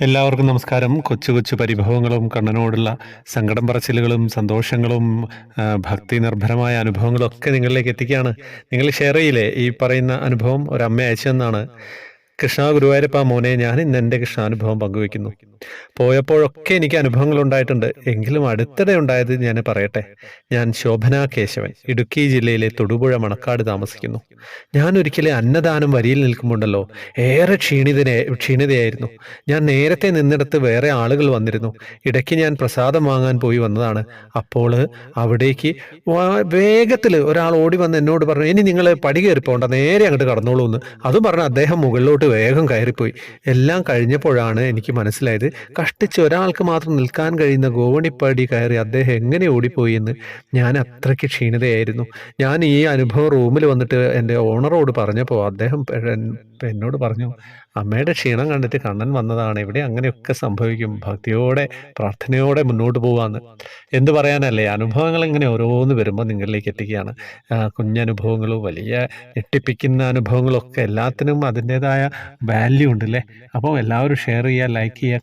എല്ലാവർക്കും നമസ്കാരം. കൊച്ചു കൊച്ചു പരിഭവങ്ങളും കണ്ണനോടുള്ള സങ്കടം പറച്ചിലുകളും സന്തോഷങ്ങളും ഭക്തി നിർഭരമായ അനുഭവങ്ങളും ഒക്കെ നിങ്ങളിലേക്ക് എത്തിക്കുകയാണ്. നിങ്ങൾ ഷെയർ ചെയ്യില്ലേ? ഈ പറയുന്ന അനുഭവം ഒരമ്മ അയച്ചതെന്നാണ് കൃഷ്ണ ഗുരുവായൂരപ്പ മോനെ ഞാൻ ഇന്ന് എന്റെ കൃഷ്ണാനുഭവം പങ്കുവയ്ക്കുന്നു. പോയപ്പോഴൊക്കെ എനിക്ക് അനുഭവങ്ങൾ ഉണ്ടായിട്ടുണ്ട് എങ്കിലും അടുത്തിടെ ഉണ്ടായത് ഞാൻ പറയട്ടെ. ഞാൻ ശോഭന കേശവൻ ഇടുക്കി ജില്ലയിലെ തൊടുപുഴ മണക്കാട് താമസിക്കുന്നു. ഞാൻ ഒരിക്കലും അന്നദാനം വരിയിൽ നിൽക്കുമ്പോണ്ടല്ലോ ഏറെ ക്ഷീണിതനെ ക്ഷീണിതയായിരുന്നു. ഞാൻ നേരത്തെ നിന്നിടത്ത് വേറെ ആളുകൾ വന്നിരുന്നു. ഇടയ്ക്ക് ഞാൻ പ്രസാദം വാങ്ങാൻ പോയി വന്നതാണ്. അപ്പോൾ അവിടേക്ക് വേഗത്തിൽ ഒരാൾ ഓടി വന്ന് എന്നോട് പറഞ്ഞു ഇനി നിങ്ങൾ പടി കയറി പോകണ്ട നേരെ അങ്ങോട്ട് കടന്നോളൂ എന്ന് അതും പറഞ്ഞ് അദ്ദേഹം മുകളിലോട്ട് വേഗം കയറിപ്പോയി. എല്ലാം കഴിഞ്ഞപ്പോഴാണ് എനിക്ക് മനസ്സിലായത് കഷ്ടിച്ച് ഒരാൾക്ക് മാത്രം നിൽക്കാൻ കഴിയുന്ന ഗോവണിപ്പടി കയറി അദ്ദേഹം എങ്ങനെ ഓടിപ്പോയി എന്ന് ഞാൻ അത്രയ്ക്ക് ക്ഷീണിതയായിരുന്നു. ഞാൻ ഈ അനുഭവം റൂമിൽ വന്നിട്ട് എന്റെ ഓണറോട് പറഞ്ഞപ്പോൾ അദ്ദേഹം എന്നോട് പറഞ്ഞു അമ്മയുടെ ക്ഷീണം കണ്ടിട്ട് കണ്ണൻ വന്നതാണ്. ഇവിടെ അങ്ങനെയൊക്കെ സംഭവിക്കും. ഭക്തിയോടെ പ്രാർത്ഥനയോടെ മുന്നോട്ട് പോവാന്ന്. എന്ത് പറയാനല്ലേ? അനുഭവങ്ങൾ ഇങ്ങനെ ഓരോന്ന് വരുമ്പോൾ നിങ്ങളിലേക്ക് എത്തിക്കുകയാണ്. കുഞ്ഞനുഭവങ്ങളും വലിയ ഞെട്ടിപ്പിക്കുന്ന അനുഭവങ്ങളൊക്കെ എല്ലാത്തിനും അതിന്റെതായ വാല്യൂ ഉണ്ടല്ലേ? അപ്പോൾ എല്ലാവരും ഷെയർ ചെയ്യുക ലൈക്ക് ചെയ്യുക.